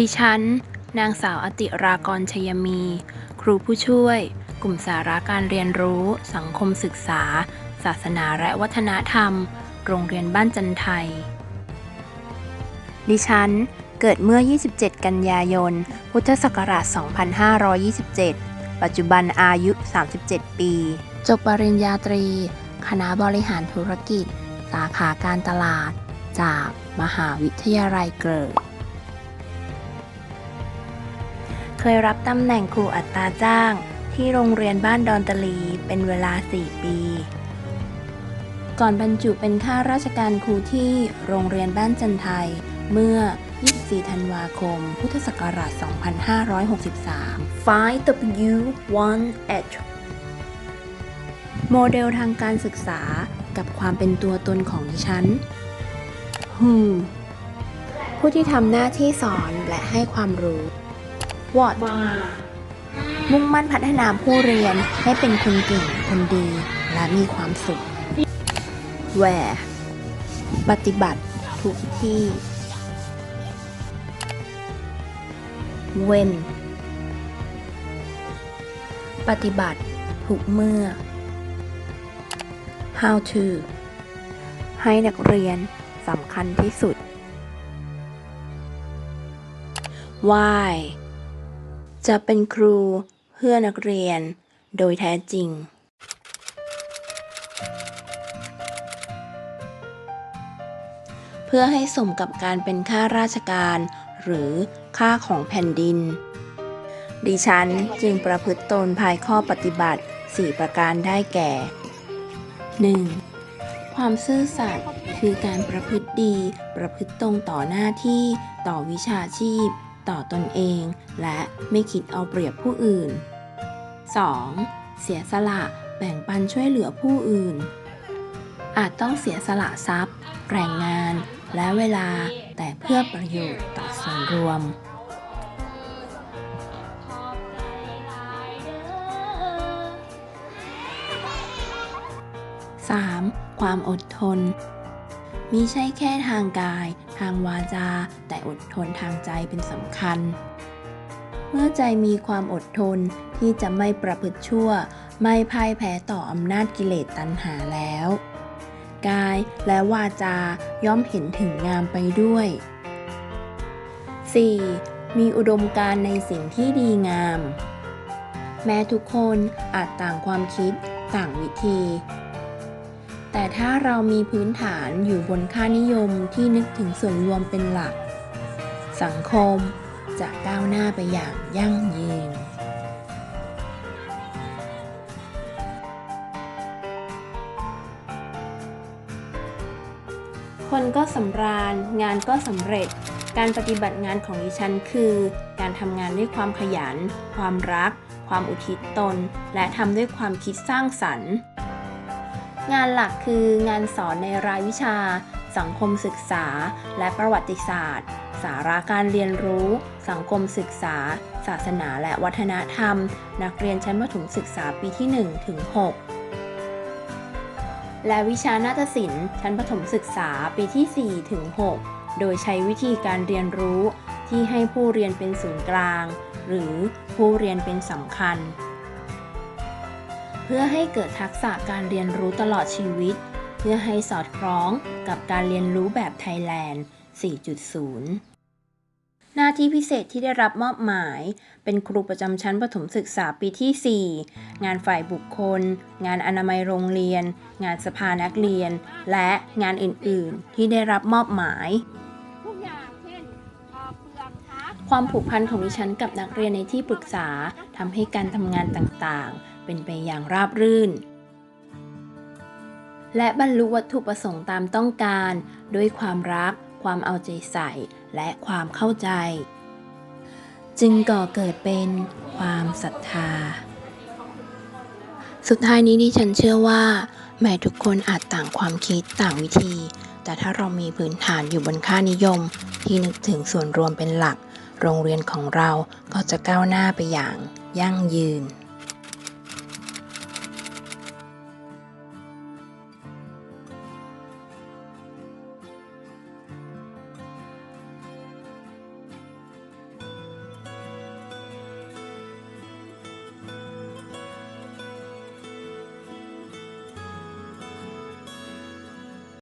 ดิฉัน นางสาวอติรากรชยมี ครูผู้ช่วย กลุ่มสาระการเรียนรู้ สังคมศึกษา ศาสนาและวัฒนธรรม โรงเรียนบ้านจันไทย ดิฉัน เกิดเมื่อ 27 กันยายน พุทธศักราช 2527 ปัจจุบันอายุ 37 ปี จบปริญญาตรี คณะบริหารธุรกิจ สาขาการตลาด จากมหาวิทยาลัยเกิด เคยรับตำแหน่งครูอัตราจ้างที่โรงเรียนบ้านดอนตะลีเป็นเวลา 4 ปี ก่อนบรรจุเป็นข้าราชการครูที่โรงเรียนบ้านจันไทย เมื่อ 24 ธันวาคม พุทธศักราช 2563 5W1H โมเดลทางการศึกษากับความเป็นตัวตนของดิฉัน Hmm ผู้ที่ทำหน้าที่สอนและให้ความรู้ What มุ่งมั่นพัฒนาผู้เรียนให้เป็นคนเก่ง คนดี และมีความสุข Where ปฏิบัติทุกที่ When ปฏิบัติทุกเมื่อ How to ให้นักเรียนสำคัญที่สุด Why จะเป็นครูเพื่อนักเรียนโดยแท้จริง เพื่อให้สมกับการเป็นข้าราชการ หรือข้าของแผ่นดิน ดิฉันจึงประพฤติตนภายข้อปฏิบัติ 4 ประการได้แก่ 1. ความซื่อสัตย์คือการประพฤติดี ประพฤติตรงต่อหน้าที่ต่อวิชาชีพ ต่อตนเอง และไม่คิดเอาเปรียบผู้อื่น 2. เสียสละแบ่งปันช่วยเหลือผู้อื่น อาจต้องเสียสละทรัพย์ แรงงาน และเวลาแต่เพื่อประโยชน์ต่อส่วนรวม 3. ความอดทน มิใช่แค่ทางกาย ทางวาจา แต่อดทนทางใจเป็นสำคัญ เมื่อใจมีความอดทนที่จะไม่ประพฤติชั่ว ไม่พ่ายแพ้ต่ออำนาจกิเลสตัณหาแล้ว กายและวาจาย่อมเห็นถึงงามไปด้วย 4. มีอุดมการณ์ในสิ่งที่ดีงาม แม้ทุกคนอาจต่างความคิด ต่างวิธี แต่ถ้าเรามีพื้นฐานอยู่บนค่านิยมที่นึกถึงส่วนรวมเป็นหลัก สังคมจะก้าวหน้าไปอย่างยั่งยืนคนก็สำราญ งานก็สำเร็จ การปฏิบัติงานของดิฉันคือ การทำงานด้วยความขยัน ความรัก ความอุทิศตน และทำด้วยความคิดสร้างสรรค์ งานหลักคืองานสอนในรายวิชา สังคมศึกษา และประวัติศาสตร์ สาระการเรียนรู้ สังคมศึกษา ศาสนาและวัฒนธรรม นักเรียนชั้นประถมศึกษาปีที่1ถึง6และวิชานาฏศิลป์ชั้นประถมศึกษาปีที่4ถึง6โดยใช้วิธีการเรียนรู้ ที่ให้ผู้เรียนเป็นศูนย์กลาง หรือผู้เรียนเป็นสำคัญ เพื่อให้เกิดทักษะการเรียนรู้ตลอดชีวิต เพื่อให้สอดคล้องกับการเรียนรู้แบบไทยแลนด์ 4.0 หน้าที่พิเศษที่ได้รับมอบหมาย เป็นครูประจำชั้นประถมศึกษาปีที่ 4 งานฝ่ายบุคคล งานอนามัยโรงเรียน งานสภานักเรียน และงานอื่น ๆ ที่ได้รับมอบหมายความผูกพันของดิฉันกับนักเรียนในที่ปรึกษาทำให้การทำงานต่างๆ เป็นไปอย่างราบรื่น และบรรลุวัตถุประสงค์ตามต้องการด้วยความรัก ความเอาใจใส่ และความเข้าใจ จึงก่อเกิดเป็นความศรัทธา สุดท้ายนี้ดิฉันเชื่อว่า แม้ทุกคนอาจต่างความคิดต่างวิธี แต่ถ้าเรามีพื้นฐานอยู่บนค่านิยม ที่นึกถึงส่วนรวมเป็นหลัก โรงเรียนของเราก็จะก้าวหน้าไปอย่างยั่งยืน